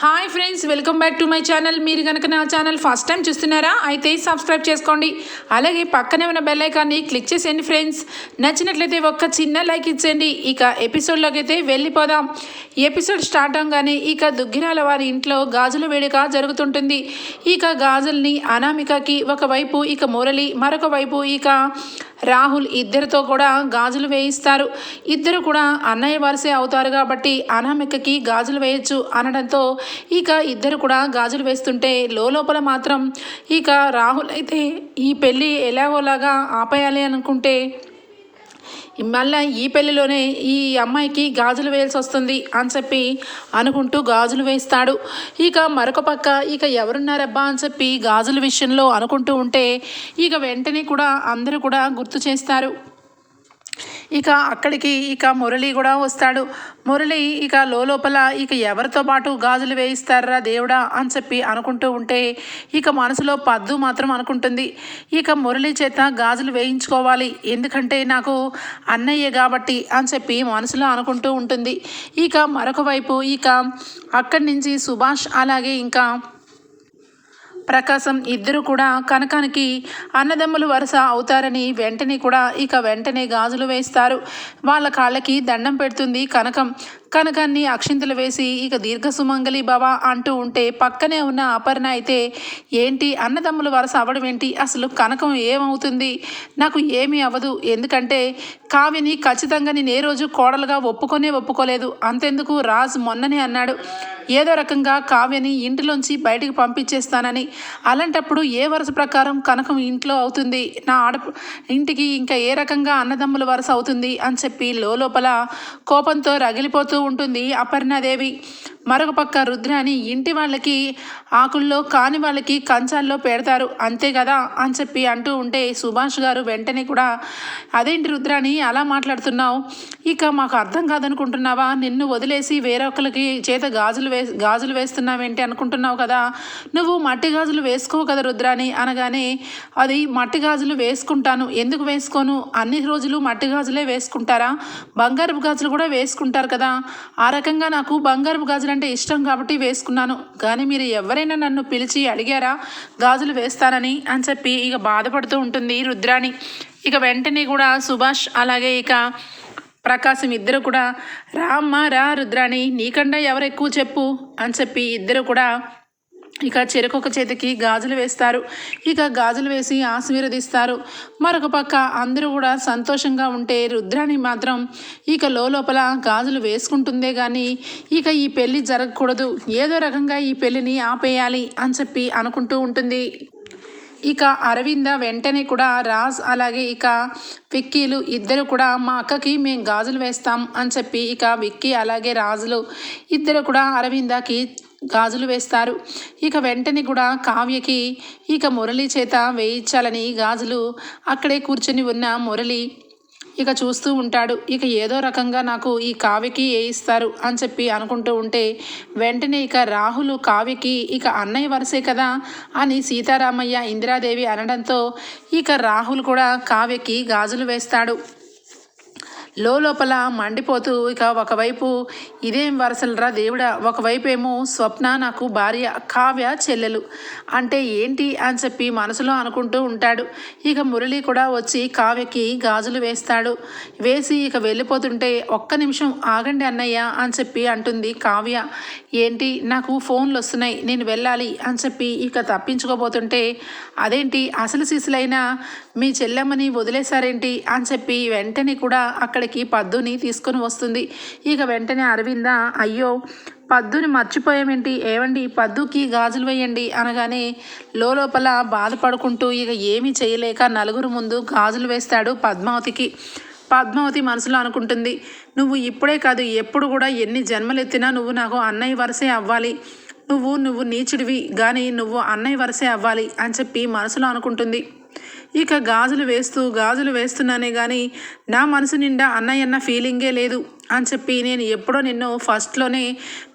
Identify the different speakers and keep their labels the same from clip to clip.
Speaker 1: Hi friends welcome back to my channel మీరు కనుక నా ఛానల్ ఫస్ట్ టైం చూస్తున్నారా అయితే సబ్స్క్రైబ్ చేసుకోండి. అలాగే పక్కనే ఉన్న బెల్ ఐకాన్ని క్లిక్ చేసేయండి ఫ్రెండ్స్ నచ్చినట్లయితే ఒక్క చిన్న లైక్ ఇచ్చేయండి. ఇక ఎపిసోడ్లోకి అయితే వెళ్ళిపోదాం. ఎపిసోడ్ స్టార్ట్ అవగానే ఇక దుగ్గిరాల వారి ఇంట్లో గాజుల వేడుక జరుగుతుంటుంది. ఇక గాజుల్ని అనామికకి ఒకవైపు ఇక మురళి మరొక వైపు ఇక రాహుల్ ఇద్దరితో కూడా గాజులు వేయిస్తారు. ఇద్దరు కూడా అన్నయ్య వరసే అవుతారు కాబట్టి అనామికకి గాజులు వేయొచ్చు అనడంతో ఇక ఇద్దరు కూడా గాజులు వేస్తుంటే లోపల మాత్రం ఇక రాహుల్ అయితే ఈ పెళ్ళి ఎలాగోలాగా ఆపేయాలి అనుకుంటే మళ్ళీ ఈ పెళ్ళిలోనే ఈ అమ్మాయికి గాజులు వేయాల్సి వస్తుంది అని చెప్పి అనుకుంటూ గాజులు వేస్తాడు. ఇక మరొక పక్క ఇక ఎవరున్నారబ్బా అని చెప్పి గాజుల విషయంలో అనుకుంటూ ఉంటే ఇక వెంటనే కూడా అందరూ కూడా గుర్తు చేస్తారు. ఇక అక్కడికి ఇక మురళి కూడా వస్తాడు. మురళి ఇక లోపల ఇక ఎవరితో పాటు గాజులు వేయిస్తారా దేవుడా అని చెప్పి అనుకుంటూ ఉంటే ఇక మనసులో పద్దు మాత్రం అనుకుంటుంది. ఇక మురళి చేత గాజులు వేయించుకోవాలి. ఎందుకంటే నాకు అన్నయ్య కాబట్టి అని చెప్పి మనసులో అనుకుంటూ ఉంటుంది. ఇక మరొక వైపు ఇక అక్కడి నుంచి సుభాష్ అలాగే ఇంకా ప్రకాశం ఇద్దరు కూడా కనకానికి అన్నదమ్ములు వరుస అవుతారని వెంటనే కూడా ఇక వెంటనే గాజులు వేస్తారు. వాళ్ళ కాళ్ళకి దండం పెడుతుంది కనకం. కనకాన్ని అక్షింతలు వేసి ఇక దీర్ఘ సుమంగళి భవ అంటూ ఉంటే పక్కనే ఉన్న అపర్ణ అయితే ఏంటి అన్నదమ్ముల వరుస అవ్వడం ఏంటి? అసలు కనకం ఏమవుతుంది? నాకు ఏమీ అవ్వదు. ఎందుకంటే కావ్యని ఖచ్చితంగా నేను ఏ రోజు కోడలుగా ఒప్పుకొనే ఒప్పుకోలేదు. అంతెందుకు రాజు మొన్ననే అన్నాడు. ఏదో రకంగా కావ్యని ఇంటిలోంచి బయటికి పంపించేస్తానని. అలాంటప్పుడు ఏ వరుస ప్రకారం కనకం ఇంట్లో అవుతుంది? నా ఆడ ఇంటికి ఇంకా ఏ రకంగా అన్నదమ్ముల వరుస అవుతుంది? అని చెప్పి లోపల కోపంతో రగిలిపోతూ ఉంటుంది. అపర్ణాదేవి మరొక పక్క రుద్రాని ఇంటి వాళ్ళకి ఆకుల్లో కాని వాళ్ళకి కంచాల్లో పెడతారు. అంతే కదా అని చెప్పి అంటూ ఉంటే సుభాష్ గారు వెంటనే కూడా అదేంటి రుద్రాని అలా మాట్లాడుతున్నావు? ఇక మాకు అర్థం కాదనుకుంటున్నావా? నిన్ను వదిలేసి వేరొకరికి చేత గాజులు వే గాజులు వేస్తున్నావేంటి అనుకుంటున్నావు కదా? నువ్వు మట్టి గాజులు వేసుకోవు కదా రుద్రాని అనగానే అది మట్టి గాజులు వేసుకుంటాను. ఎందుకు వేసుకోను? అన్ని రోజులు మట్టి గాజులే వేసుకుంటారా? బంగారపు గాజులు కూడా వేసుకుంటారు కదా. ఆ రకంగా నాకు బంగారు గాజులు అంటే ఇష్టం కాబట్టి వేసుకున్నాను. కానీ మీరు ఎవరైనా నన్ను పిలిచి అడిగారా? గాజులు వేస్తానని అని చెప్పి ఇక బాధపడుతూ ఉంటుంది రుద్రాణి. ఇక వెంటనే కూడా సుభాష్ అలాగే ఇక ప్రకాశం ఇద్దరు కూడా రా రా రుద్రాణి నీకంటే ఎవరు ఎక్కువ చెప్పు అని చెప్పి ఇద్దరు కూడా ఇక చెరకొక చేతికి గాజులు వేస్తారు. ఇక గాజులు వేసి ఆశీర్వదిస్తారు. మరొక పక్క అందరూ కూడా సంతోషంగా ఉంటే రుద్రాణి మాత్రం ఇక లోపల గాజులు వేసుకుంటుందే కానీ ఇక ఈ పెళ్ళి జరగకూడదు. ఏదో రకంగా ఈ పెళ్ళిని ఆపేయాలి అని చెప్పి అనుకుంటూ ఉంటుంది. ఇక అరవింద వెంటనే కూడా రాజ్ అలాగే ఇక విక్కీలు ఇద్దరు కూడా మా అక్కకి మేము గాజులు వేస్తాం అని చెప్పి ఇక విక్కీ అలాగే రాజులు ఇద్దరు కూడా అరవిందకి గాజులు వేస్తారు. ఇక వెంటనే కూడా కావ్యకి ఇక మురళి చేత వేయించాలని గాజులు అక్కడే కూర్చొని ఉన్న మురళి ఇక చూస్తూ ఉంటాడు. ఇక ఏదో రకంగా నాకు ఈ కావ్యకి వేయిస్తారు అని చెప్పి అనుకుంటూ ఉంటే వెంటనే ఇక రాహులు కావ్యకి ఇక అన్నయ్య వరసే కదా అని సీతారామయ్య ఇందిరాదేవి అనడంతో ఇక రాహుల్ కూడా కావ్యకి గాజులు వేస్తాడు. లోపల మండిపోతూ ఇక ఒకవైపు ఇదేం వరసలరా దేవుడా ఒకవైపు ఏమో స్వప్న నాకు భార్య కావ్య చెల్లెలు. అంటే ఏంటి అని చెప్పి మనసులో అనుకుంటూ ఉంటాడు. ఇక మురళి కూడా వచ్చి కావ్యకి గాజులు వేస్తాడు. వేసి ఇక వెళ్ళిపోతుంటే ఒక్క నిమిషం ఆగండి అన్నయ్య అని చెప్పి అంటుంది కావ్య. ఏంటి? నాకు ఫోన్లు వస్తున్నాయి. నేను వెళ్ళాలి అని చెప్పి ఇక తప్పించుకోబోతుంటే అదేంటి? అసలు సిసులైన మీ చెల్లెమ్మని వదిలేశారేంటి? అని చెప్పి వెంటనే కూడా అక్కడికి పద్దుని తీసుకొని వస్తుంది. ఇక వెంటనే అరవింద అయ్యో పద్దుని మర్చిపోయామేంటి? ఏవండి? పద్దుకి గాజులు వేయండి అనగానే లోపల బాధపడుకుంటూ ఇక ఏమీ చేయలేక నలుగురు ముందు గాజులు వేస్తాడు పద్మావతికి. పద్మావతి మనసులో అనుకుంటుంది నువ్వు ఇప్పుడే కాదు ఎప్పుడు కూడా ఎన్ని జన్మలెత్తినా నువ్వు నాకు అన్నయ్య వరసే అవ్వాలి. నువ్వు నువ్వు నీచుడివి కానీ నువ్వు అన్నయ్య వరసే అవ్వాలి అని చెప్పి మనసులో అనుకుంటుంది. ఇక గాజులు వేస్తూ గాజులు వేస్తున్నానే కానీ నా మనసు నిండా అన్నయ్య అన్న ఫీలింగే లేదు అని చెప్పి నేను ఎప్పుడో నిన్ను ఫస్ట్లోనే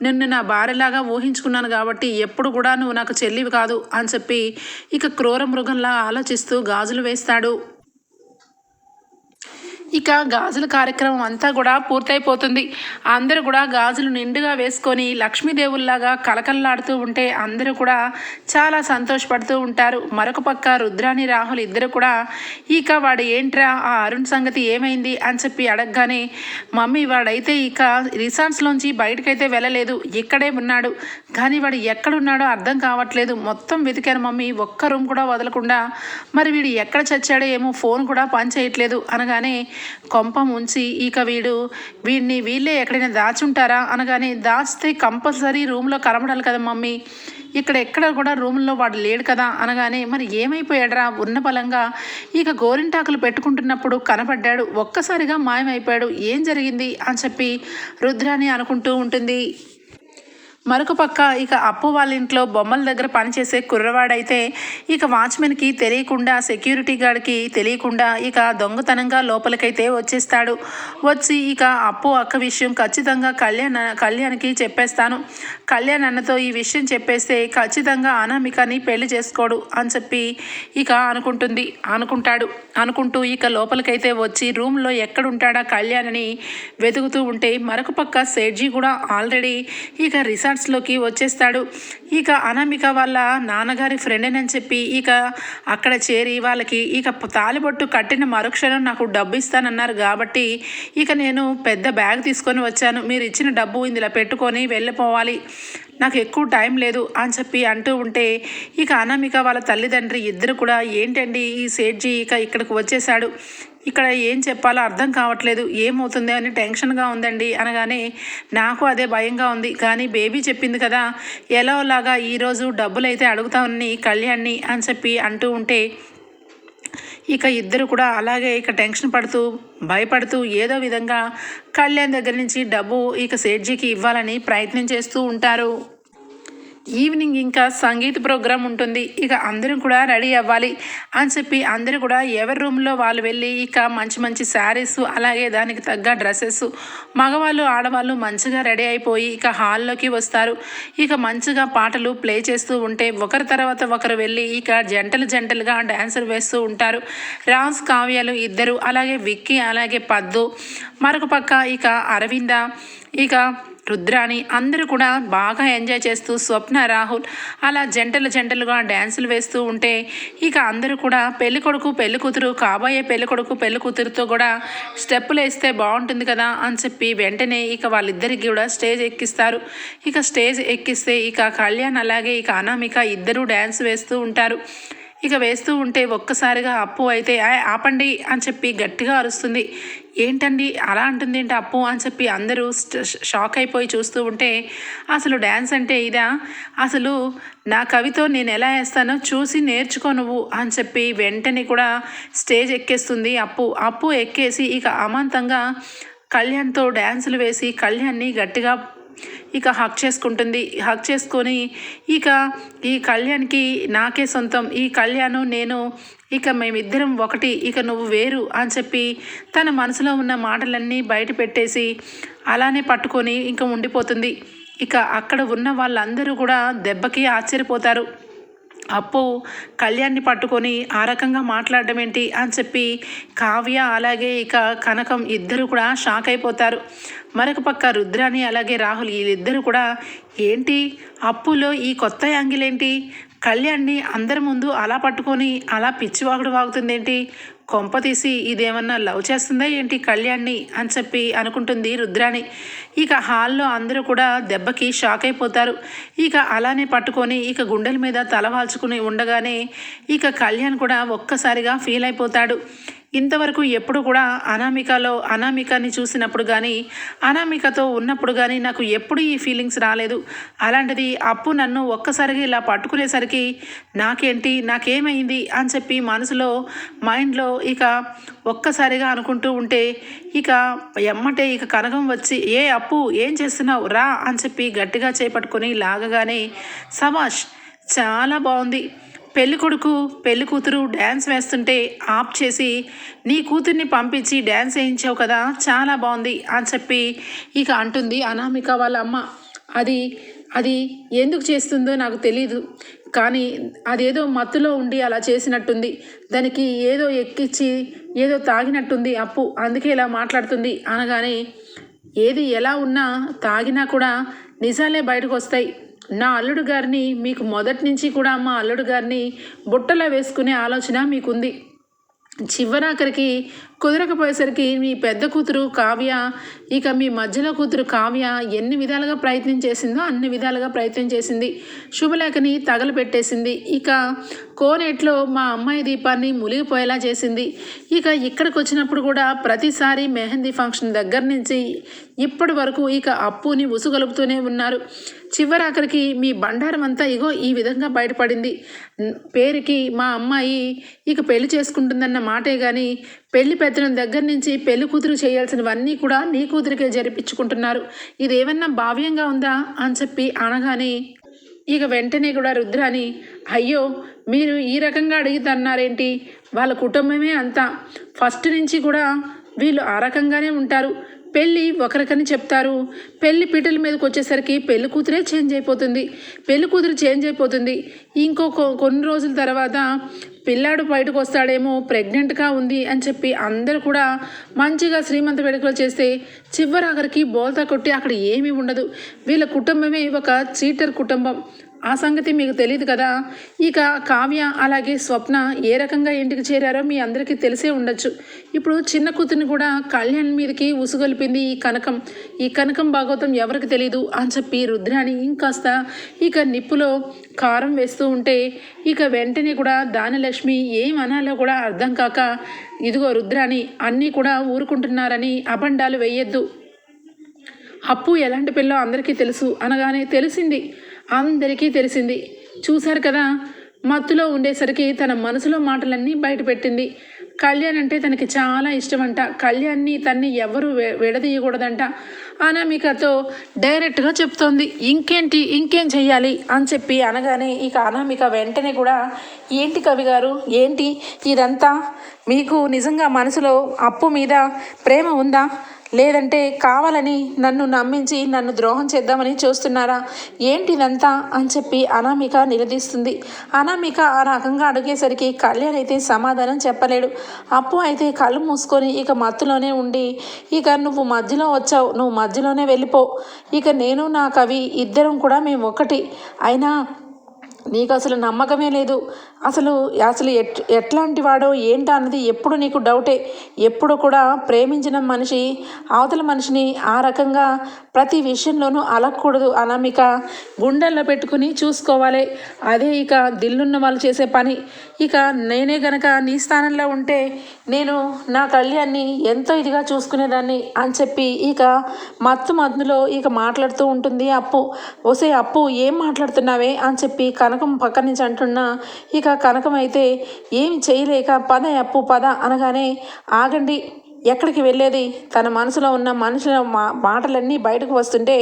Speaker 1: నిన్ను నా భార్యలాగా ఊహించుకున్నాను కాబట్టి ఎప్పుడు కూడా నువ్వు నాకు చెల్లివి కాదు అని చెప్పి ఇక క్రూర మృగంలా ఆలోచిస్తూ గాజులు వేస్తాడు. ఇక గాజుల కార్యక్రమం అంతా కూడా పూర్తయిపోతుంది. అందరూ కూడా గాజులు నిండుగా వేసుకొని లక్ష్మీదేవుల్లాగా కలకల్లాడుతూ ఉంటే అందరూ కూడా చాలా సంతోషపడుతూ ఉంటారు. మరొక పక్క రుద్రాని రాహుల్ ఇద్దరు కూడా ఇక వాడు ఏంట్రా? ఆ అరుణ్ సంగతి ఏమైంది? అని చెప్పి అడగగానే మమ్మీ వాడైతే ఇక రిసార్ట్స్లోంచి బయటకైతే వెళ్ళలేదు. ఇక్కడే ఉన్నాడు. కానీ వాడు ఎక్కడున్నాడో అర్థం కావట్లేదు. మొత్తం వెతికాను మమ్మీ. ఒక్క రూమ్ కూడా వదలకుండా మరి వీడు ఎక్కడ చచ్చాడో ఏమో ఫోన్ కూడా పని చేయట్లేదు. అనగానే కొంప ముంచి ఇక వీడు వీడిని వీళ్ళే ఎక్కడైనా దాచుంటారా అనగానే దాచితే కంపల్సరీ రూమ్లో కనబడాలి కదా మమ్మీ. ఇక్కడ ఎక్కడ కూడా రూమ్లో వాడు లేడు కదా అనగానే మరి ఏమైపోయాడరా ఉన్న బలంగా. ఇక గోరింటాకులు పెట్టుకుంటున్నప్పుడు కనపడ్డాడు ఒక్కసారిగా మాయమైపోయాడు ఏం జరిగింది అని చెప్పి రుద్రాని అనుకుంటూ ఉంటుంది. మరొక పక్క ఇక అప్పు వాళ్ళ ఇంట్లో బొమ్మల దగ్గర పనిచేసే కుర్రవాడైతే ఇక వాచ్మెన్కి తెలియకుండా సెక్యూరిటీ గార్డ్కి తెలియకుండా ఇక దొంగతనంగా లోపలికైతే వచ్చేస్తాడు. వచ్చి ఇక అప్పు అక్క విషయం ఖచ్చితంగా కళ్యాణ్ కళ్యాణ్కి చెప్పేస్తాను. కళ్యాణ్ అన్నతో ఈ విషయం చెప్పేస్తే ఖచ్చితంగా అనామికని పెళ్ళి చేసుకోడు అని చెప్పి ఇక అనుకుంటుంది అనుకుంటాడు. అనుకుంటూ ఇక లోపలికైతే వచ్చి రూమ్లో ఎక్కడుంటాడా కళ్యాణ్ అని వెతుకుతూ ఉంటే మరొక పక్క సేట్జీ కూడా ఆల్రెడీ ఇక రిసార్ట్స్లోకి వచ్చేస్తాడు. ఇక అనామిక వాళ్ళ నాన్నగారి ఫ్రెండేనని చెప్పి ఇక అక్కడ చేరి వాళ్ళకి ఇక తాలిబొట్టు కట్టిన మరుక్షణం నాకు డబ్బు ఇస్తానన్నారు కాబట్టి ఇక నేను పెద్ద బ్యాగ్ తీసుకొని వచ్చాను. మీరు ఇచ్చిన డబ్బు ఇందులో పెట్టుకొని వెళ్ళిపోవాలి. నాకు ఎక్కువ టైం లేదు అని చెప్పి అంటూ ఉంటే ఇక అనామిక వాళ్ళ తల్లిదండ్రి ఇద్దరు కూడా ఏంటండి ఈ సేట్జీ? ఇక ఇక్కడికి వచ్చేసాడు ఇక్కడ ఏం చెప్పాలో అర్థం కావట్లేదు ఏమవుతుంది అని టెన్షన్గా ఉందండి. అనగానే నాకు అదే భయంగా ఉంది. కానీ బేబీ చెప్పింది కదా ఎలాగా ఈరోజు డబ్బులైతే అడుగుతామని కళ్యాణ్ని అని చెప్పి అంటూ ఉంటే ఇక ఇద్దరు కూడా అలాగే ఇక టెన్షన్ పడుతూ భయపడుతూ ఏదో విధంగా కళ్యాణ్ దగ్గర నుంచి డబ్బు ఇక సేట్జీకి ఇవ్వాలని ప్రయత్నం చేస్తూ ఉంటారు. ఈవినింగ్ ఇంకా సంగీత ప్రోగ్రాం ఉంటుంది. ఇక అందరం కూడా రెడీ అవ్వాలి అని చెప్పి అందరూ కూడా ఎవరి రూమ్లో వాళ్ళు వెళ్ళి ఇక మంచి మంచి శారీస్ అలాగే దానికి తగ్గ డ్రెస్సెస్ మగవాళ్ళు ఆడవాళ్ళు మంచిగా రెడీ అయిపోయి ఇక హాల్లోకి వస్తారు. ఇక మంచిగా పాటలు ప్లే చేస్తూ ఉంటే ఒకరి తర్వాత ఒకరు వెళ్ళి ఇక జంటలు జంటలుగా డ్యాన్సులు వేస్తూ ఉంటారు. రాజ్ కావ్యాలు ఇద్దరు అలాగే విక్కీ అలాగే పద్దు. మరొక పక్క ఇక అరవింద ఇక రుద్రాని అందరూ కూడా బాగా ఎంజాయ్ చేస్తూ స్వప్న రాహుల్ అలా జంటలు జంటలుగా డ్యాన్సులు వేస్తూ ఉంటే ఇక అందరూ కూడా పెళ్ళి కొడుకు పెళ్ళి కూతురు కాబోయే పెళ్ళి కొడుకు పెళ్ళి కూతురుతో కూడా స్టెప్పులు వేస్తే బాగుంటుంది కదా అని చెప్పి వెంటనే ఇక వాళ్ళిద్దరికి కూడా స్టేజ్ ఎక్కిస్తారు. ఇక స్టేజ్ ఎక్కిస్తే ఇక కళ్యాణ్ అలాగే ఇక అనామిక ఇద్దరూ డ్యాన్స్ వేస్తూ ఉంటారు. ఇక వేస్తూ ఉంటే ఒక్కసారిగా అప్పు అయితే ఆపండి అని చెప్పి గట్టిగా అరుస్తుంది. ఏంటండి అలా అంటుంది ఏంటి అప్పు అని చెప్పి అందరూ షాక్ అయిపోయి చూస్తూ ఉంటే అసలు డ్యాన్స్ అంటే ఇదా? అసలు నా కవితో నేను ఎలా వేస్తానో చూసి నేర్చుకో నువ్వు అని చెప్పి వెంటనే కూడా స్టేజ్ ఎక్కేస్తుంది అప్పు. అప్పు ఎక్కేసి ఇక అమాంతంగా కళ్యాణ్తో డ్యాన్సులు వేసి కళ్యాణ్ని గట్టిగా ఇక హక్ చేసుకుంటుంది. హక్ చేసుకొని ఇక ఈ కళ్యాణ్కి నాకే సొంతం. ఈ కళ్యాణ్ నేను ఇక మేమిద్దరం ఒకటి. ఇక నువ్వు వేరు అని చెప్పి తన మనసులో ఉన్న మాటలన్నీ బయట పెట్టేసి అలానే పట్టుకొని ఇంకా ఉండిపోతుంది. ఇక అక్కడ ఉన్న వాళ్ళందరూ కూడా దెబ్బకి ఆశ్చర్యపోతారు. అప్పు కళ్యాణ్ని పట్టుకొని ఆ రకంగా మాట్లాడడం ఏంటి అని చెప్పి కావ్య అలాగే ఇక కనకం ఇద్దరు కూడా షాక్ అయిపోతారు. మరొక పక్క రుద్రాని అలాగే రాహుల్ వీళ్ళిద్దరూ కూడా ఏంటి? అప్పులో ఈ కొత్త యాంగిల్ ఏంటి? కళ్యాణ్ని అందరి ముందు అలా పట్టుకొని అలా పిచ్చివాగుడు వాగుతుందేంటి? కొంప తీసి ఇదేమన్నా లవ్ చేస్తుందా ఏంటి కళ్యాణ్ని అని చెప్పి అనుకుంటుంది రుద్రాణి. ఇక హాల్లో అందరూ కూడా దెబ్బకి షాక్ అయిపోతారు. ఇక అలానే పట్టుకొని ఇక గుండెల మీద తలవాల్చుకుని ఉండగానే ఇక కళ్యాణ్ కూడా ఒక్కసారిగా ఫీల్ అయిపోతాడు. ఇంతవరకు ఎప్పుడు కూడా అనామికలో అనామికని చూసినప్పుడు కానీ అనామికతో ఉన్నప్పుడు కానీ నాకు ఎప్పుడు ఈ ఫీలింగ్స్ రాలేదు. అలాంటిది అప్పు నన్ను ఒక్కసారిగా ఇలా పట్టుకునేసరికి నాకేంటి నాకేమైంది అని చెప్పి మనసులో మైండ్లో ఇక ఒక్కసారిగా అనుకుంటూ ఉంటే ఇక ఎమ్మటే ఇక కనగం వచ్చి ఏ అప్పు ఏం చేస్తున్నావు? రా అని చెప్పి గట్టిగా చేపట్టుకొని లాగగానే సమాష్ చాలా బాగుంది. పెళ్ళి కొడుకు పెళ్ళి కూతురు డ్యాన్స్ వేస్తుంటే ఆప్ చేసి నీ కూతుర్ని పంపించి డ్యాన్స్ వేయించావు కదా చాలా బాగుంది అని చెప్పి ఇక అంటుంది అనామిక వాళ్ళ అమ్మ. అది అది ఎందుకు చేస్తుందో నాకు తెలీదు కానీ అదేదో మత్తులో ఉండి అలా చేసినట్టుంది. దానికి ఏదో ఎక్కిచ్చి ఏదో తాగినట్టుంది అప్పు అందుకే ఇలా మాట్లాడుతుంది అనగానే ఏది ఎలా ఉన్నా తాగినా కూడా నిజాలే బయటకు వస్తాయి నా అల్లుడు గారిని మీకు మొదటి నుంచి కూడా మా అల్లుడు గారిని బుట్టలో వేసుకునే ఆలోచన మీకుంది. చివరాఖరికి కుదరకపోయేసరికి మీ పెద్ద కూతురు కావ్య ఇక మీ మధ్యలో కూతురు కావ్య ఎన్ని విధాలుగా ప్రయత్నం చేసిందో అన్ని విధాలుగా ప్రయత్నం చేసింది. శుభలేఖని తగలపెట్టేసింది. ఇక కోనేట్లో మా అమ్మాయి దీపాన్ని మునిగిపోయేలా చేసింది. ఇక ఇక్కడికి వచ్చినప్పుడు కూడా ప్రతిసారి మెహందీ ఫంక్షన్ దగ్గర నుంచి ఇప్పటి వరకు ఇక అప్పుని ఉసుగలుపుతూనే ఉన్నారు. చివరాఖరికి మీ బండారం అంతా ఇగో ఈ విధంగా బయటపడింది. పేరుకి మా అమ్మాయి ఇక పెళ్ళి చేసుకుంటుందన్న మాటే కానీ పెళ్ళి పెద్దల దగ్గర నుంచి పెళ్ళి కూతురు చేయాల్సినవన్నీ కూడా నీ కూతురికే జరిపించుకుంటున్నారు. ఇదేమన్నా భావ్యంగా ఉందా? అని చెప్పి అనగానే ఇక వెంటనే కూడా రుద్రాని అయ్యో మీరు ఈ రకంగా అడుగుతున్నారేంటి వాళ్ళ కుటుంబమే అంతా. ఫస్ట్ నుంచి కూడా వీళ్ళు ఆ రకంగానే ఉంటారు. పెళ్ళి ఒకరికని చెప్తారు. పెళ్ళి పీటల మీదకి వచ్చేసరికి పెళ్ళి కూతురే చేంజ్ అయిపోతుంది. పెళ్ళి కూతురు చేంజ్ అయిపోతుంది. ఇంకో కొన్ని రోజుల తర్వాత పిల్లాడు బయటకు వస్తాడేమో ప్రెగ్నెంట్గా ఉంది అని చెప్పి అందరూ కూడా మంచిగా శ్రీమంత వేడుకలు చేస్తే చివరి చివరాఖరికి బోల్తా కొట్టి అక్కడ ఏమీ ఉండదు. వీళ్ళ కుటుంబమే ఒక చీటర్ కుటుంబం. ఆ సంగతి మీకు తెలియదు కదా? ఇక కావ్య అలాగే స్వప్న ఏ రకంగా ఇంటికి చేరారో మీ అందరికీ తెలిసే ఉండొచ్చు. ఇప్పుడు చిన్న కూతురిని కూడా కళ్యాణ్ మీదకి ఉసుగొలిపింది ఈ కనకం. ఈ కనకం భాగవతం ఎవరికి తెలియదు అని చెప్పి రుద్రాని ఇంకాస్త ఇక నిప్పులో కారం వేస్తూ ఉంటే ఇక వెంటనే కూడా దానలక్ష్మి ఏం అనాలో కూడా అర్థం కాక ఇదిగో రుద్రాని అన్నీ కూడా ఊరుకుంటున్నారని అబండాలు వేయొద్దు. అప్పు ఎలాంటి పిల్లో అందరికీ తెలుసు అనగానే తెలిసింది. అందరికీ తెలిసింది. చూశారు కదా మత్తులో ఉండేసరికి తన మనసులో మాటలన్నీ బయటపెట్టింది. కళ్యాణ్ అంటే తనకి చాలా ఇష్టమంట. కళ్యాణ్ని తన్ని ఎవరు విడదీయకూడదంట. అనామికతో డైరెక్ట్గా చెప్తోంది ఇంకేంటి ఇంకేం చెయ్యాలి? అని చెప్పి అనగానే ఇక అనామిక వెంటనే కూడా ఏంటి కవి గారు ఏంటి? ఇదంతా మీకు నిజంగా మనసులో అప్పు మీద ప్రేమ ఉందా? లేదంటే కావాలని నన్ను నమ్మించి నన్ను ద్రోహం చేద్దామని చూస్తున్నారా? ఏంటి ఇదంతా? అని చెప్పి అనామిక నిలదీస్తుంది. అనామిక ఆ రకంగా అడిగేసరికి కళ్యాణ్ అయితే సమాధానం చెప్పలేడు. అప్పు అయితే కళ్ళు మూసుకొని ఇక మత్తులోనే ఉండి ఇక నువ్వు మధ్యలో వచ్చావు నువ్వు మధ్యలోనే వెళ్ళిపో. ఇక నేను నా కవి ఇద్దరం కూడా మేము ఒకటి అయినా నీకు అసలు నమ్మకమే లేదు. అసలు అసలు ఎట్ ఎట్లాంటి వాడో ఏంటా అన్నది ఎప్పుడు నీకు డౌటే. ఎప్పుడు కూడా ప్రేమించిన మనిషి అవతల మనిషిని ఆ రకంగా ప్రతి విషయంలోనూ అలగకూడదు అనామిక గుండెల్లో పెట్టుకుని చూసుకోవాలి. అదే ఇక దిల్లున్న వాళ్ళు చేసే పని. ఇక నేనే గనక నీ స్థానంలో ఉంటే నేను నా కళ్యాణ్ని ఎంతో ఇదిగా చూసుకునేదాన్ని అని చెప్పి ఇక మత్తు మధ్యలో ఇక మాట్లాడుతూ ఉంటుంది. అప్పు ఒసే అప్పు ఏం మాట్లాడుతున్నావే అని చెప్పి కనకం పక్క నుంచి అంటున్నా ఇక కనకం అయితే ఏమి చేయలేక పద అప్పు పద అనగానే ఆగండి. ఎక్కడికి వెళ్ళేది? తన మనసులో ఉన్న మనుషుల మా మాటలన్నీ బయటకు వస్తుంటే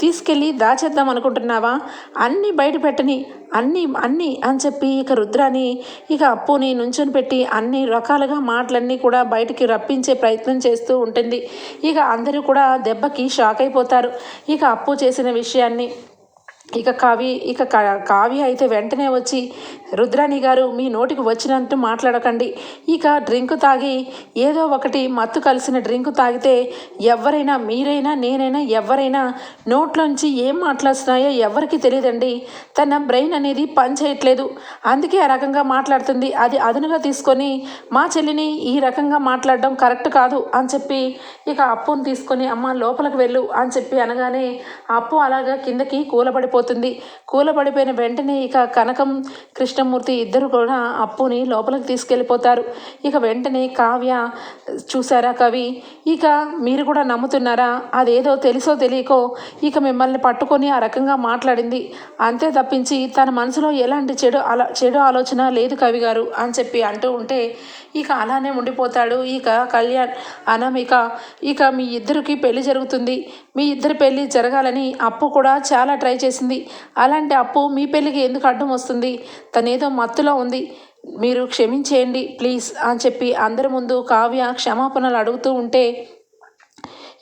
Speaker 1: తీసుకెళ్ళి దాచేద్దాం అనుకుంటున్నావా? అన్నీ బయట పెట్టని అన్నీ అన్నీ అని చెప్పి ఇక రుద్రాని ఇక అప్పుని నుంచొని పెట్టి అన్ని రకాలుగా మాటలన్నీ కూడా బయటికి రప్పించే ప్రయత్నం చేస్తూ ఉంటుంది. ఇక అందరూ కూడా దెబ్బకి షాక్ అయిపోతారు ఇక అప్పు చేసిన విషయాన్ని ఇక కావి ఇక కా- కావ్య అయితే వెంటనే వచ్చి రుద్రాణి గారు మీ నోటికి వచ్చినట్టు మాట్లాడకండి. ఇక డ్రింక్ తాగి ఏదో ఒకటి మత్తు కలిసిన డ్రింక్ తాగితే ఎవరైనా మీరైనా నేనైనా ఎవరైనా నోట్లోంచి ఏం మాట్లాడుతున్నాయో ఎవరికి తెలియదండి. తన బ్రెయిన్ అనేది పనిచేయట్లేదు. అందుకే ఆ రకంగా మాట్లాడుతుంది. అది అదునుగా తీసుకొని మా చెల్లిని ఈ రకంగా మాట్లాడడం కరెక్ట్ కాదు అని చెప్పి ఇక అప్పును తీసుకొని అమ్మ లోపలికి వెళ్ళు అని చెప్పి అనగానే అప్పు అలాగా కిందకి కూలబడిపోతుంది కూలబడిపోయిన వెంటనే ఇక కనకం కృష్ణమూర్తి ఇద్దరు కూడా అప్పుని లోపలికి తీసుకెళ్ళిపోతారు. ఇక వెంటనే కావ్య చూసారా కవి? ఇక మీరు కూడా నమ్ముతున్నారా? అదేదో తెలుసో తెలియకో ఇక మిమ్మల్ని పట్టుకొని ఆ రకంగా మాట్లాడింది. అంతే తప్పించి తన మనసులో ఎలాంటి చెడు అలా చెడు ఆలోచన లేదు కవి గారు అని చెప్పి అంటూ ఉంటే ఇక అలానే ఉండిపోతాడు ఇక కళ్యాణ్ అనామిక. ఇక మీ ఇద్దరికి పెళ్ళి జరుగుతుంది. మీ ఇద్దరి పెళ్ళి జరగాలని అప్పు కూడా చాలా ట్రై చేసింది. అలాంటి అప్పు మీ పెళ్ళికి ఎందుకు అడ్డం వస్తుంది? తనేదో మత్తులో ఉంది. మీరు క్షమించేయండి ప్లీజ్ అని చెప్పి అందరి ముందు కావ్య క్షమాపణలు అడుగుతూ ఉంటే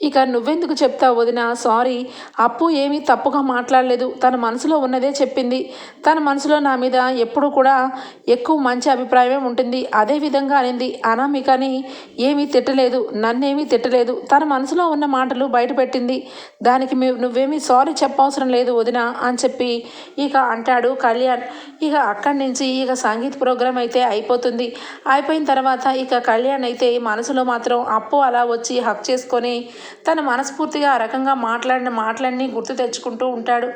Speaker 1: ఇక నువ్వెందుకు చెప్తావు వదిన? సారీ అప్పు ఏమీ తప్పుగా మాట్లాడలేదు. తన మనసులో ఉన్నదే చెప్పింది. తన మనసులో నా మీద ఎప్పుడు కూడా ఎక్కువ మంచి అభిప్రాయమే ఉంటుంది. అదే విధంగా అనింది. అనామికని ఏమీ తిట్టలేదు. నన్నేమీ తిట్టలేదు. తన మనసులో ఉన్న మాటలు బయటపెట్టింది. దానికి మీ నువ్వేమీ సారీ చెప్పవసరం లేదు వదిన అని చెప్పి ఇక అంటాడు కళ్యాణ్. ఇక అక్కడి నుంచి ఇక సంగీత్ ప్రోగ్రామ్ అయితే అయిపోతుంది. అయిపోయిన తర్వాత ఇక కళ్యాణ్ అయితే మనసులో మాత్రం అప్పు అలా వచ్చి హక్ చేసుకొని తన మనస్ఫూర్తిగా ఆ రకంగా మాట్లాడిన మాటలన్నీ గుర్తు తెచ్చుకుంటూ ఉంటాడు.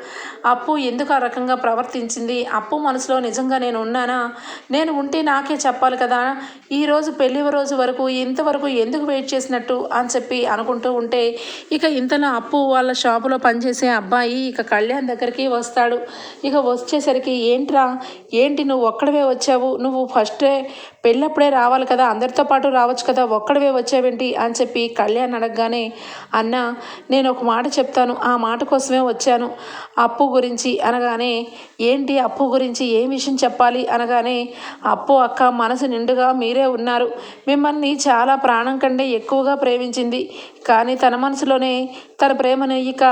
Speaker 1: అప్పు ఎందుకు ఆ రకంగా ప్రవర్తించింది? అప్పు మనసులో నిజంగా నేను ఉన్నానా? నేను ఉంటే నాకే చెప్పాలి కదా? ఈరోజు పెళ్ళి రోజు వరకు ఇంతవరకు ఎందుకు వెయిట్ చేసినట్టు? అని చెప్పి అనుకుంటూ ఉంటే ఇక ఇంతలో అప్పు వాళ్ళ షాపులో పనిచేసే అబ్బాయి ఇక కళ్యాణ్ దగ్గరికి వస్తాడు. ఇక వచ్చేసరికి ఏంట్రా? ఏంటి నువ్వు ఒక్కడవే వచ్చావు? నువ్వు ఫస్టే పెళ్ళప్పుడే రావాలి కదా? అందరితో పాటు రావచ్చు కదా? ఒక్కడవే వచ్చావేంటి? అని చెప్పి కళ్యాణ్ అడగగానే అన్న నేను ఒక మాట చెప్తాను ఆ మాట కోసమే వచ్చాను. అప్పు గురించి అనగానే ఏంటి అప్పు గురించి ఏ విషయం చెప్పాలి అనగానే అప్పు అక్క మనసు నిండుగా మీరే ఉన్నారు. మిమ్మల్ని చాలా ప్రాణం కంటే ఎక్కువగా ప్రేమించింది. కానీ తన మనసులోనే తన ప్రేమను ఇక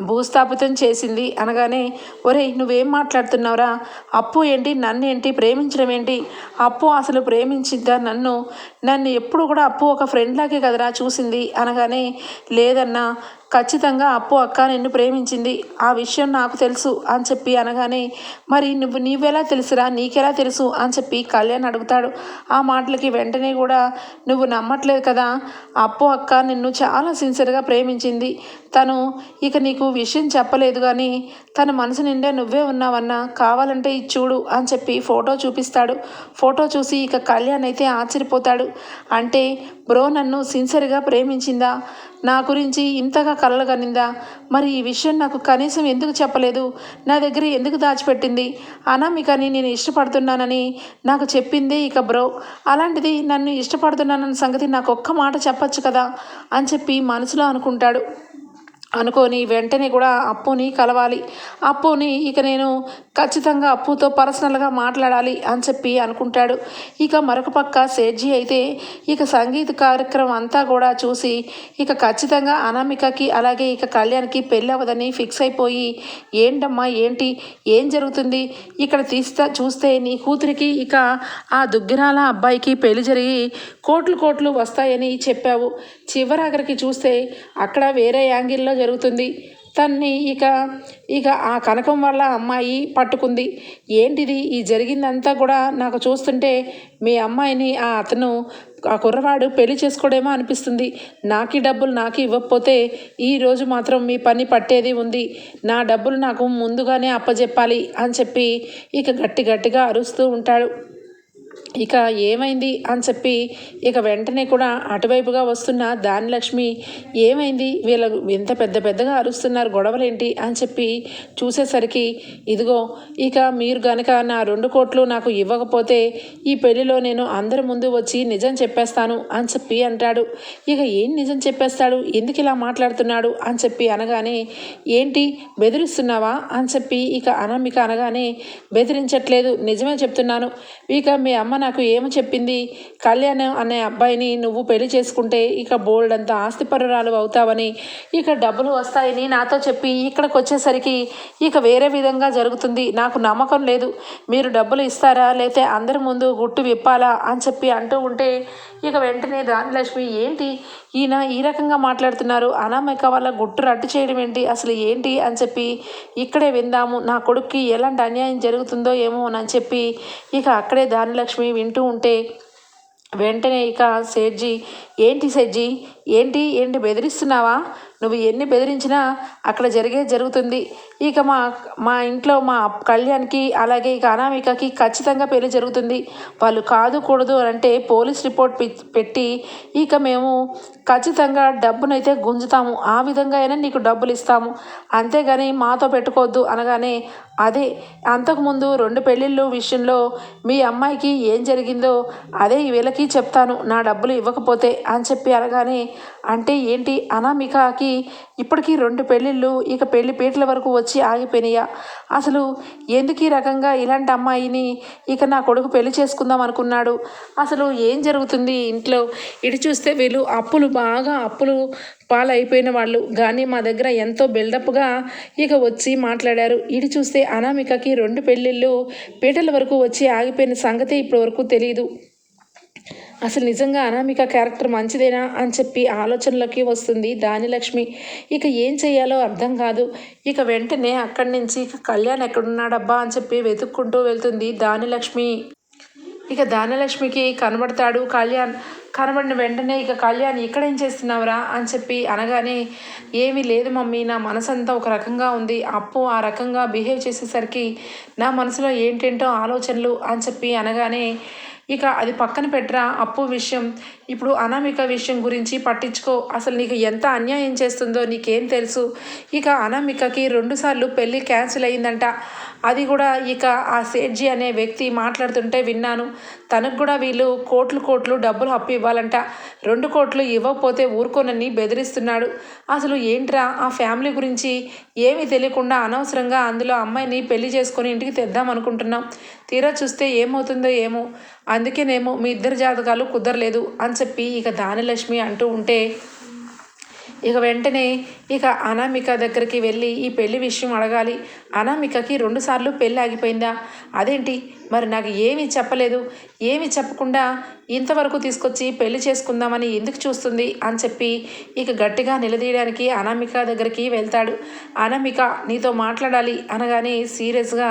Speaker 1: భూస్థాపితం చేసింది. అనగానే ఒరేయ్ నువ్వేం మాట్లాడుతున్నావురా? అప్పు ఏంటి? నన్ను ఏంటి? ప్రేమించడం ఏంటి? అప్పు అసలు ప్రేమించిందా నన్ను? నన్ను ఎప్పుడు కూడా అప్పు ఒక ఫ్రెండ్ లాగే కదరా చూసింది. అనగానే లేదన్నా ఖచ్చితంగా అప్పు అక్క నిన్ను ప్రేమించింది. ఆ విషయం నాకు తెలుసు అని చెప్పి అనగానే మరి నువ్వు నీవెలా తెలుసురా? నీకెలా తెలుసు? అని చెప్పి కళ్యాణ్ అడుగుతాడు. ఆ మాటలకి వెంటనే కూడా నువ్వు నమ్మట్లేదు కదా. అప్పు అక్క నిన్ను చాలా సిన్సియర్గా ప్రేమించింది. తను ఇక నీకు విషయం చెప్పలేదు కానీ తన మనసు నిండా నువ్వే ఉన్నావన్నా కావాలంటే ఇది చూడు అని చెప్పి ఫోటో చూపిస్తాడు. ఫోటో చూసి ఇక కళ్యాణ్ అయితే ఆశ్చర్యపోతాడు. అంటే బ్రో నన్ను సిన్సియర్గా ప్రేమించిందా? నా గురించి ఇంతగా కలలు కనిందా మరి ఈ విషయం నాకు కనీసం ఎందుకు చెప్పలేదు? నా దగ్గర ఎందుకు దాచిపెట్టింది? అనామికని నేను ఇష్టపడుతున్నానని నాకు చెప్పిందే ఇక బ్రో. అలాంటిది నన్ను ఇష్టపడుతున్నానన్న సంగతి నాకు ఒక్క మాట చెప్పచ్చు కదా? అని చెప్పి మనసులో అనుకుంటాడు. అనుకొని వెంటనే కూడా అప్పుని కలవాలి. అప్పుని ఇక నేను ఖచ్చితంగా అప్పుతో పర్సనల్గా మాట్లాడాలి అని చెప్పి అనుకుంటాడు. ఇక మరొక పక్క సేట్జీ అయితే ఇక సంగీత కార్యక్రమం అంతా కూడా చూసి ఇక ఖచ్చితంగా అనామికకి అలాగే ఇక కళ్యాణ్కి పెళ్ళి అవ్వదని ఫిక్స్ అయిపోయి ఏంటమ్మా ఏంటి? ఏం జరుగుతుంది? ఇక్కడ తీస్తా చూస్తే నీ కూతురికి ఇక ఆ దుగ్గిరాల అబ్బాయికి పెళ్ళి జరిగి కోట్లు కోట్లు వస్తాయని చెప్పావు. చివరాఖరికి చూస్తే అక్కడ వేరే యాంగిల్లో జరుగుతుంది. తన్ని ఇక ఇక ఆ కనకం వల్ల అమ్మాయి పట్టుకుంది. ఏంటిది? ఈ జరిగిందంతా కూడా నాకు చూస్తుంటే మీ అమ్మాయిని ఆ అతను ఆ కుర్రవాడు పెళ్ళి చేసుకోవడేమో అనిపిస్తుంది. నాకి డబ్బులు నాకు ఇవ్వకపోతే ఈరోజు మాత్రం మీ పని పట్టేది ఉంది. నా డబ్బులు నాకు ముందుగానే అప్పజెప్పాలి అని చెప్పి ఇక గట్టి గట్టిగా అరుస్తూ ఉంటాడు. ఇక ఏమైంది అని చెప్పి ఇక వెంటనే కూడా అటువైపుగా వస్తున్న దానిలక్ష్మి ఏమైంది? వీళ్ళ ఇంత పెద్ద పెద్దగా అరుస్తున్నారు గొడవలేంటి? అని చెప్పి చూసేసరికి ఇదిగో ఇక మీరు గనక నా రెండు కోట్లు నాకు ఇవ్వకపోతే ఈ పెళ్ళిలో నేను అందరి ముందు వచ్చి నిజం చెప్పేస్తాను అని చెప్పి అంటాడు. ఇక ఏం నిజం చెప్పేస్తాడు? ఎందుకు ఇలా మాట్లాడుతున్నాడు? అని చెప్పి అనగానే ఏంటి బెదిరిస్తున్నావా? అని చెప్పి ఇక అనామిక అనగానే బెదిరించట్లేదు నిజమే చెప్తున్నాను. ఇక మీ అమ్మ నాకు ఏమి చెప్పింది? కళ్యాణ్ అనే అబ్బాయిని నువ్వు పెళ్ళి చేసుకుంటే ఇక బోల్డ్ అంత ఆస్తిపరురాలు అవుతావని ఇక డబ్బులు వస్తాయని నాతో చెప్పి ఇక్కడికి వచ్చేసరికి ఇక వేరే విధంగా జరుగుతుంది. నాకు నమ్మకం లేదు. మీరు డబ్బులు ఇస్తారా? లేతే అందరి ముందు గుట్టు విప్పాలా? అని చెప్పి అంటూ ఉంటే ఇక వెంటనే దానిలక్ష్మి ఏంటి? ఈయన ఈ రకంగా మాట్లాడుతున్నారు. అనామిక వల్ల గుట్టు రట్టు చేయడం ఏంటి? అసలు ఏంటి? అని చెప్పి ఇక్కడే విందాము. నా కొడుక్కి ఎలాంటి అన్యాయం జరుగుతుందో ఏమో అని చెప్పి ఇక అక్కడే దానిలక్ష్మి వింటూ ఉంటే వెంటనే ఇక సేట్జీ ఏంటి సేట్జీ ఏంటి ఏంటి బెదిరిస్తున్నావా? నువ్వు ఎన్ని బెదిరించినా అక్కడ జరిగే జరుగుతుంది. ఇక మా మా ఇంట్లో మా కళ్యాణ్కి అలాగే ఇక అనామికకి ఖచ్చితంగా పెళ్ళి జరుగుతుంది. వాళ్ళు కాదు కూడదు అని అంటే పోలీస్ రిపోర్ట్ పెట్టి ఇక మేము ఖచ్చితంగా డబ్బునైతే గుంజుతాము. ఆ విధంగా అయినా నీకు డబ్బులు ఇస్తాము. అంతేగాని మాతో పెట్టుకోవద్దు అనగానే అదే అంతకుముందు రెండు పెళ్ళిళ్ళు విషయంలో మీ అమ్మాయికి ఏం జరిగిందో అదే వీళ్ళకి చెప్తాను. నా డబ్బులు ఇవ్వకపోతే అని చెప్పి అనగానే అంటే ఏంటి? అనామికకి ఇప్పటికీ రెండు పెళ్ళిళ్ళు ఇక పెళ్ళి పీటల వరకు వచ్చి ఆగిపోయినాయా అసలు ఎందుకు ఈ రకంగా ఇలాంటి అమ్మాయిని ఇక నా కొడుకు పెళ్ళి చేసుకుందాం అనుకున్నాడు? అసలు ఏం జరుగుతుంది ఇంట్లో? ఇటు చూస్తే వీళ్ళు అప్పులు బాగా అప్పులు పాలైపోయిన వాళ్ళు. కానీ మా దగ్గర ఎంతో బిల్డప్గా ఇక వచ్చి మాట్లాడారు. ఇటు చూస్తే అనామికకి రెండు పెళ్ళిళ్ళు పీటల వరకు వచ్చి ఆగిపోయిన సంగతి ఇప్పటి వరకు తెలియదు అసలు నిజంగా అనామిక క్యారెక్టర్ మంచిదేనా? అని చెప్పి ఆలోచనలోకి వస్తుంది దానిలక్ష్మి ఇక ఏం చేయాలో అర్థం కాదు. ఇక వెంటనే అక్కడి నుంచి ఇక కళ్యాణ్ ఎక్కడున్నాడబ్బా? అని చెప్పి వెతుక్కుంటూ వెళ్తుంది దానిలక్ష్మి ఇక దానలక్ష్మికి కనబడతాడు కళ్యాణ్. కనబడిన వెంటనే ఇక కళ్యాణ్ ఇక్కడ ఏం చేస్తున్నావురా? అని చెప్పి అనగానే ఏమీ లేదు మమ్మీ నా మనసంతా ఒక రకంగా ఉంది. అప్పు ఆ రకంగా బిహేవ్ చేసేసరికి నా మనసులో ఏంటేంటో ఆలోచనలు అని చెప్పి అనగానే ఇక అది పక్కన పెట్టరా అప్పు విషయం. ఇప్పుడు అనామిక విషయం గురించి పట్టించుకో. అసలు నీకు ఎంత అన్యాయం చేస్తుందో నీకేం తెలుసు. ఇక అనామికకి రెండుసార్లు పెళ్ళి క్యాన్సిల్ అయిందంట. అది కూడా ఇక ఆ సేట్జీ అనే వ్యక్తి మాట్లాడుతుంటే విన్నాను. తనకు కూడా వీళ్ళు కోట్లు కోట్లు డబ్బులు అప్పు ఇవ్వాలంట. రెండు కోట్లు ఇవ్వకపోతే ఊరుకోనని బెదిరిస్తున్నాడు. అసలు ఏంట్రా ఆ ఫ్యామిలీ గురించి ఏమీ తెలియకుండా అనవసరంగా అందులో అమ్మాయిని పెళ్ళి చేసుకొని ఇంటికి తెద్దాం అనుకుంటున్నాం. తీరా చూస్తే ఏమవుతుందో ఏమో. అందుకేనేమో మీ ఇద్దరు జాతకాలు కుదరలేదు అని చెప్పి ఇక దానిలక్ష్మి అంటూ ఉంటే ఇక వెంటనే ఇక అనామిక దగ్గరికి వెళ్ళి ఈ పెళ్ళి విషయం అడగాలి. అనామికకి రెండుసార్లు పెళ్ళి ఆగిపోయిందా? అదేంటి? మరి నాకు ఏమీ చెప్పలేదు. ఏమీ చెప్పకుండా ఇంతవరకు తీసుకొచ్చి పెళ్ళి చేసుకుందామని ఎందుకు చూస్తుంది అని చెప్పి ఇక గట్టిగా నిలదీయడానికి అనామిక దగ్గరికి వెళ్తాడు. అనామిక నీతో మాట్లాడాలి అనగానే సీరియస్గా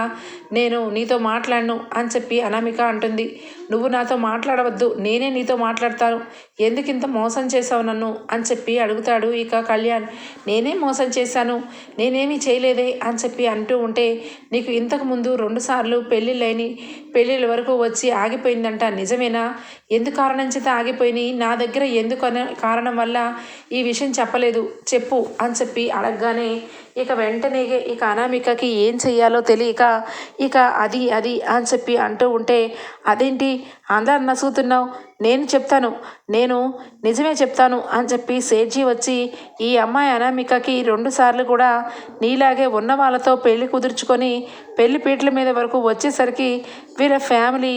Speaker 1: నేను నీతో మాట్లాడను అని చెప్పి అనామిక అంటుంది. నువ్వు నాతో మాట్లాడవద్దు నేనే నీతో మాట్లాడతాను. ఎందుకు ఇంత మోసం చేసావు నన్ను అని చెప్పి అడుగుతాడు ఇక కళ్యాణ్. నేనే మోసం చేశాను నేనేమీ చేయలేదే అని చెప్పి అంటూ ఉంటే నీకు ఇంతకు ముందు రెండుసార్లు పెళ్ళిళ్ళైని పెళ్ళిళ్ళ వరకు వచ్చి ఆగిపోయిందంట. నిజమేనా? ఎందు కారణం చేత ఆగిపోయినాయి? నా దగ్గర ఎందుకు కారణం వల్ల ఈ విషయం చెప్పలేదు? చెప్పు అని చెప్పి అడగగానే ఇక వెంటనే ఇక అనామికకి ఏం చెయ్యాలో తెలియక ఇక అది అది అని చెప్పి అంటూ ఉంటే అదేంటి? అందరు నసుగుతున్నావు? నేను చెప్తాను నేను నిజమే చెప్తాను అని చెప్పి సేట్జీ వచ్చి ఈ అమ్మాయి అనామికకి రెండుసార్లు కూడా నీలాగే ఉన్న వాళ్ళతో పెళ్ళి కుదుర్చుకొని పెళ్ళి పీటల మీద వరకు వచ్చేసరికి వీళ్ళ ఫ్యామిలీ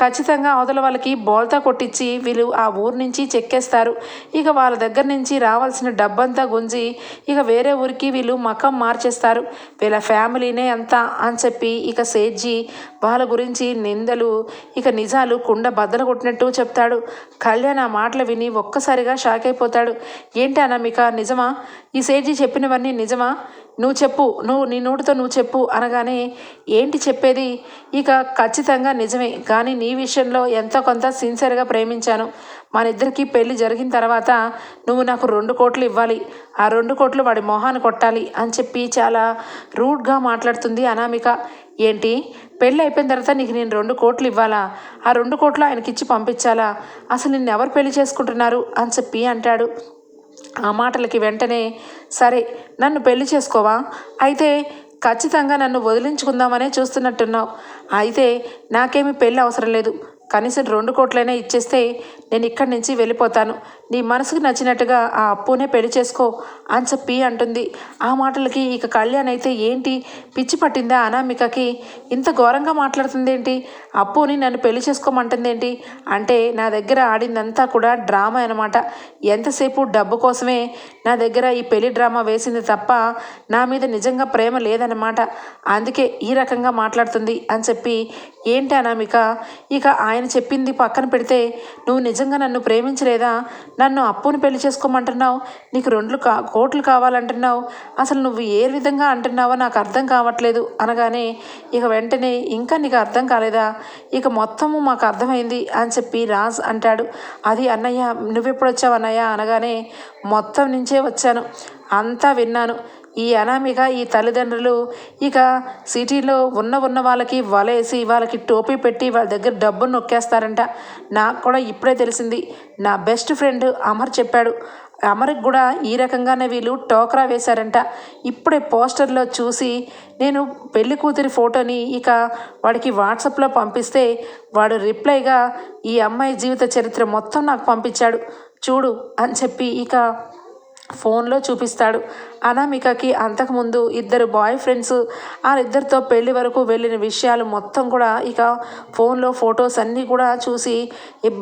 Speaker 1: ఖచ్చితంగా అవతల వాళ్ళకి బోల్తా కొట్టించి వీళ్ళు ఆ ఊరు నుంచి చెక్కేస్తారు. ఇక వాళ్ళ దగ్గర నుంచి రావాల్సిన డబ్బంతా గుంజి ఇక వేరే ఊరికి వీళ్ళు మకం మార్చేస్తారు. వీళ్ళ ఫ్యామిలీనే అంతా అని చెప్పి ఇక సేజ్జి వాళ్ళ గురించి నిందలు ఇక నిజాలు కుండ బద్దలు కొట్టినట్టు చెప్తాడు కళ్యాణ్ ఆ మాటలు విని ఒక్కసారిగా షాక్ అయిపోతాడు. ఏంటి అనామిక నిజమా? ఈ సేజీ చెప్పినవన్నీ నిజమా? నువ్వు చెప్పు నువ్వు నీ నోటితో నువ్వు చెప్పు అనగానే ఏంటి చెప్పేది? ఇక ఖచ్చితంగా నిజమే కానీ నీ విషయంలో ఎంతో కొంత సిన్సియర్గా ప్రేమించాను. మన ఇద్దరికి పెళ్ళి జరిగిన తర్వాత నువ్వు నాకు రెండు కోట్లు ఇవ్వాలి. ఆ రెండు కోట్లు వాడి మొహాన్ని కొట్టాలి అని చెప్పి చాలా రూడ్గా మాట్లాడుతుంది అనామిక. ఏంటి? పెళ్ళి అయిపోయిన తర్వాత నీకు నేను రెండు కోట్లు ఇవ్వాలా? ఆ రెండు కోట్లు ఆయనకి ఇచ్చి పంపించాలా? అసలు నిన్ను ఎవరు పెళ్ళి చేసుకుంటున్నారు? అని చెప్పి అంటాడు. ఆ మాటలకి వెంటనే సరే నన్ను పెళ్ళి చేసుకోవా? అయితే ఖచ్చితంగా నన్ను వదిలించుకుందామనే చూస్తున్నట్టున్నావు. అయితే నాకేమీ పెళ్ళి అవసరం లేదు. కనీసం రెండు కోట్లైనా ఇచ్చేస్తే నేను ఇక్కడి నుంచి వెళ్ళిపోతాను. నీ మనసుకు నచ్చినట్టుగా ఆ అప్పునే పెళ్ళి చేసుకో అని చెప్పి అంటుంది. ఆ మాటలకి ఇక కళ్యాణ్ అయితే ఏంటి? పిచ్చి పట్టిందా అనామికకి? ఇంత ఘోరంగా మాట్లాడుతుందేంటి? అప్పుని నన్ను పెళ్ళి చేసుకోమంటుంది ఏంటి అంటే నా దగ్గర ఆడిందంతా కూడా డ్రామా అనమాట ఎంతసేపు డబ్బు కోసమే నా దగ్గర ఈ పెళ్ళి డ్రామా వేసింది తప్ప నా మీద నిజంగా ప్రేమ లేదన్నమాట. అందుకే ఈ రకంగా మాట్లాడుతుంది అని చెప్పి ఏంటి అనామిక? ఇక ఆయన చెప్పింది పక్కన పెడితే నువ్వు నిజంగా నన్ను ప్రేమించలేదా? నన్ను అప్పుని పెళ్ళి చేసుకోమంటున్నావు? నీకు రెండు కా కోట్లు కావాలంటున్నావు? అసలు నువ్వు ఏ విధంగా అంటున్నావో నాకు అర్థం కావట్లేదు. అనగానే ఇక వెంటనే ఇంకా నీకు అర్థం కాలేదా? ఇక మొత్తము మాకు అర్థమైంది అని చెప్పి రాజ్ అంటాడు. అది అన్నయ్య నువ్వెప్పుడు వచ్చావు అన్నయ్య? అనగానే మొత్తం నుంచే వచ్చాను. అంతా విన్నాను. ఈ అనామిక ఈ తల్లిదండ్రులు ఇక సిటీలో ఉన్న ఉన్న వాళ్ళకి వలేసి వాళ్ళకి టోపీ పెట్టి వాళ్ళ దగ్గర డబ్బును నొక్కేస్తారంట. నాకు కూడా ఇప్పుడే తెలిసింది. నా బెస్ట్ ఫ్రెండ్ అమర్ చెప్పాడు. అమర్కి కూడా ఈ రకంగానే వీళ్ళు టోకరా వేశారంట. ఇప్పుడే పోస్టర్లో చూసి నేను పెళ్ళి కూతురి ఫోటోని ఇక వాడికి వాట్సాప్లో పంపిస్తే వాడు రిప్లైగా ఈ అమ్మాయి జీవిత చరిత్ర మొత్తం నాకు పంపించాడు. చూడు అని చెప్పి ఇక ఫోన్లో చూపిస్తాడు. అనామికకి అంతకుముందు ఇద్దరు బాయ్ ఫ్రెండ్స్ వాళ్ళిద్దరితో ఇద్దరితో పెళ్ళి వరకు వెళ్ళిన విషయాలు మొత్తం కూడా ఇక ఫోన్లో ఫొటోస్ అన్నీ కూడా చూసి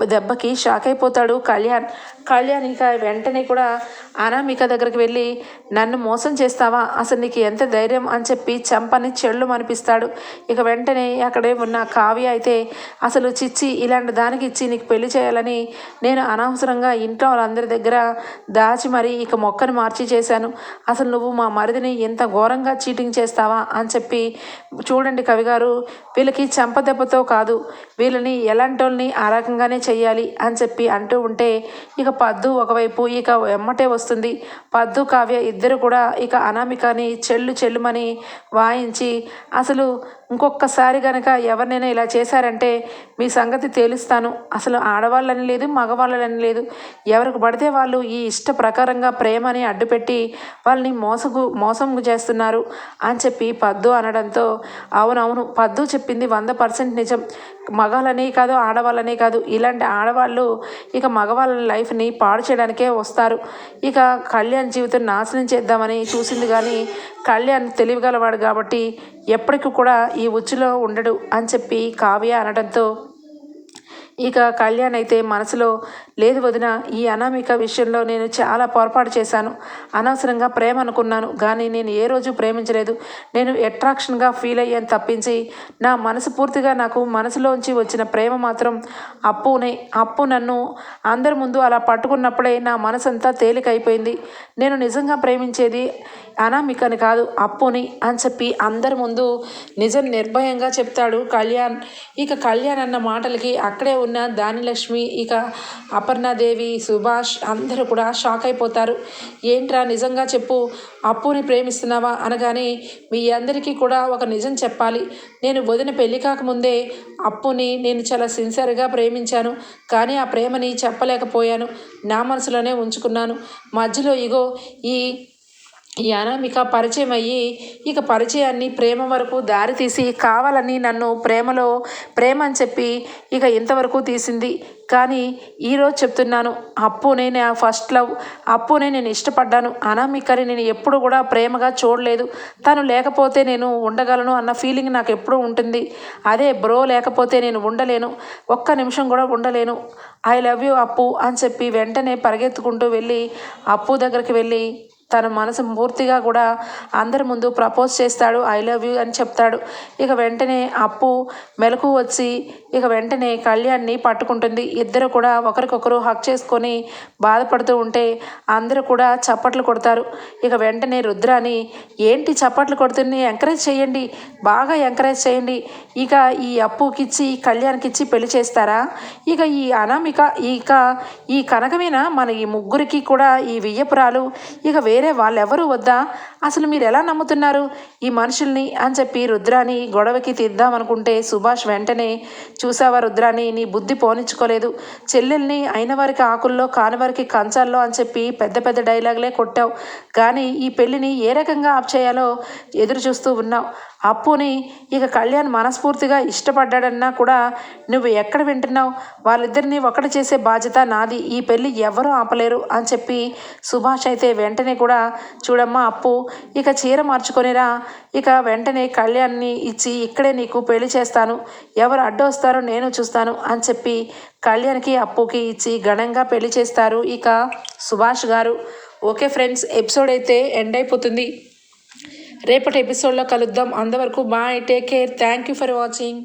Speaker 1: దెబ్బకి షాక్ అయిపోతాడు కళ్యాణ్. కళ్యాణ్ ఇక వెంటనే కూడా అనామిక దగ్గరికి వెళ్ళి నన్ను మోసం చేస్తావా? అసలు నీకు ఎంత ధైర్యం? అని చెప్పి చంపని చెళ్ళు అనిపిస్తాడు. ఇక వెంటనే అక్కడే ఉన్న కావ్య అయితే అసలు చిచ్చి ఇలాంటి దానికి ఇచ్చి నీకు పెళ్ళి చేయాలని నేను అనవసరంగా ఇంట్లో వాళ్ళందరి దగ్గర దాచి మరీ ఇక మొక్కను మార్చి చేశాను. అసలు నువ్వు మా మరిదిని ఎంత ఘోరంగా చీటింగ్ చేస్తావా అని చెప్పి చూడండి కవిగారు వీళ్ళకి చెంపదెబ్బతో కాదు వీళ్ళని ఎలాంటి వాళ్ళని ఆ రకంగానే చెయ్యాలి అని చెప్పి అంటూ ఉంటే ఇక పద్దు ఒకవైపు ఇక ఎమ్మటే వస్తుంది. పద్దు కావ్య ఇద్దరు కూడా ఇక అనామికని చెల్లు చెల్లుమని వాయించి అసలు ఇంకొకసారి కనుక ఎవరినైనా ఇలా చేశారంటే మీ సంగతి తేలుస్తాను. అసలు ఆడవాళ్ళని లేదు మగవాళ్ళని లేదు. ఎవరికి పడితే వాళ్ళు ఈ ఇష్ట ప్రకారంగా ప్రేమని అడ్డుపెట్టి వాళ్ళ వాళ్ళని మోసగు మోసం చేస్తున్నారు అని చెప్పి పద్దు అనడంతో అవునవును పద్దు చెప్పింది వంద పర్సెంట్ నిజం. మగాళ్ళనే కాదు ఆడవాళ్ళనే కాదు. ఇలాంటి ఆడవాళ్ళు ఇక మగవాళ్ళ లైఫ్ని పాడు చేయడానికే వస్తారు. ఇక కళ్యాణ్ జీవితం నాశనం చేద్దామని చూసింది కానీ కళ్యాణ్ తెలివిగలవాడు కాబట్టి ఎప్పటికీ కూడా ఈ ఉచ్చులో ఉండడు అని చెప్పి కావ్య అనడంతో ఇక కళ్యాణ్ అయితే మనసులో లేదు వదిన ఈ అనామిక విషయంలో నేను చాలా పొరపాటు చేశాను. అనవసరంగా ప్రేమ అనుకున్నాను కానీ నేను ఏ రోజు ప్రేమించలేదు. నేను అట్రాక్షన్గా ఫీల్ అయ్యాను తప్పించి నా మనసు పూర్తిగా నాకు మనసులోంచి వచ్చిన ప్రేమ మాత్రం అప్పునే అప్పు నన్ను అందరి ముందు అలా పట్టుకున్నప్పుడే నా మనసంతా తేలికైపోయింది. నేను నిజంగా ప్రేమించేది అనామికని కాదు అప్పుని అని చెప్పి అందరి ముందు నిజం నిర్భయంగా చెప్తాడు కళ్యాణ్. ఇక కళ్యాణ్ అన్న మాటలకి అక్కడే ఉన్న దానిలక్ష్మి ఇక అపర్ణాదేవి సుభాష్ అందరూ కూడా షాక్ అయిపోతారు. ఏంట్రా నిజంగా చెప్పు అప్పుని ప్రేమిస్తున్నావా? అనగానే మీ అందరికీ కూడా ఒక నిజం చెప్పాలి. నేను వదిన పెళ్ళి కాకముందే అప్పుని నేను చాలా సిన్సియర్గా ప్రేమించాను. కానీ ఆ ప్రేమని చెప్పలేకపోయాను. నా మనసులోనే ఉంచుకున్నాను. మధ్యలో ఇగో ఈ ఈ అనామిక పరిచయం అయ్యి ఇక పరిచయాన్ని ప్రేమ వరకు దారి తీసి కావాలని నన్ను ప్రేమలో ప్రేమ అని చెప్పి ఇక ఇంతవరకు తీసింది. కానీ ఈరోజు చెప్తున్నాను అప్పునే నా ఫస్ట్ లవ్ అప్పునే నేను ఇష్టపడ్డాను. అనామికని నేను ఎప్పుడు కూడా ప్రేమగా చూడలేదు. తను లేకపోతే నేను ఉండగలను అన్న ఫీలింగ్ నాకు ఎప్పుడూ ఉంటుంది. అదే బ్రో లేకపోతే నేను ఉండలేను. ఒక్క నిమిషం కూడా ఉండలేను. ఐ లవ్ యూ అప్పు అని చెప్పి వెంటనే పరిగెత్తుకుంటూ వెళ్ళి అప్పు దగ్గరికి వెళ్ళి తన మనసు పూర్తిగా కూడా అందరి ముందు ప్రపోజ్ చేస్తాడు ఐ లవ్ యూ అని చెప్తాడు. ఇక వెంటనే అప్పు మెలకు వచ్చి ఇక వెంటనే కళ్యాణ్ని పట్టుకుంటుంది. ఇద్దరు కూడా ఒకరికొకరు హక్ చేసుకొని బాధపడుతూ ఉంటే అందరూ కూడా చప్పట్లు కొడతారు. ఇక వెంటనే రుద్రాని ఏంటి చప్పట్లు కొడుతుంది ఎంకరేజ్ చేయండి బాగా ఎంకరేజ్ చేయండి. ఇక ఈ అప్పుకిచ్చి కళ్యాణ్కిచ్చి పెళ్ళి చేస్తారా? ఇక ఈ అనామిక ఇక ఈ కనకమేనా? మన ఈ ముగ్గురికి కూడా ఈ వియ్యపురాలు. ఇక వేరే వాళ్ళెవరు వద్దా? అసలు మీరు ఎలా నమ్ముతున్నారు? ఈ మనుషుల్ని అని చెప్పి రుద్రాని గొడవకి తీద్దామనుకుంటే సుభాష్ వెంటనే చూసావా రుద్రాని నీ బుద్ధి పోనించుకోలేదు చెల్లెల్ని అయిన వారికి ఆకుల్లో కానివారికి కంచాల్లో అని చెప్పి పెద్ద పెద్ద డైలాగులే కొట్టావు. కానీ ఈ పెళ్ళిని ఏ రకంగా ఆప్ చేయాలో ఎదురు చూస్తూ ఉన్నావు. అప్పుని ఇక కళ్యాణ్ మనస్ఫూర్తిగా ఇష్టపడ్డాడన్నా కూడా నువ్వు ఎక్కడ వింటున్నావు? వాళ్ళిద్దరిని ఒకటి చేసే బాధ్యత నాది. ఈ పెళ్ళి ఎవరూ ఆపలేరు అని చెప్పి సుభాష్ అయితే వెంటనే కూడా చూడమ్మా అప్పు ఇక చీర మార్చుకొనిరా. ఇక వెంటనే కళ్యాణ్ని ఇచ్చి ఇక్కడే నీకు పెళ్ళి చేస్తాను. ఎవరు అడ్డొస్తారో నేను చూస్తాను అని చెప్పి కళ్యాణ్కి అప్పుకి ఇచ్చి ఘనంగా పెళ్ళి చేస్తారు ఇక సుభాష్ గారు. ఓకే ఫ్రెండ్స్ ఎపిసోడ్ అయితే ఎండ్ అయిపోతుంది. రేపటి ఎపిసోడ్లో కలుద్దాం. అంతవరకు bye take care. Thank you for watching.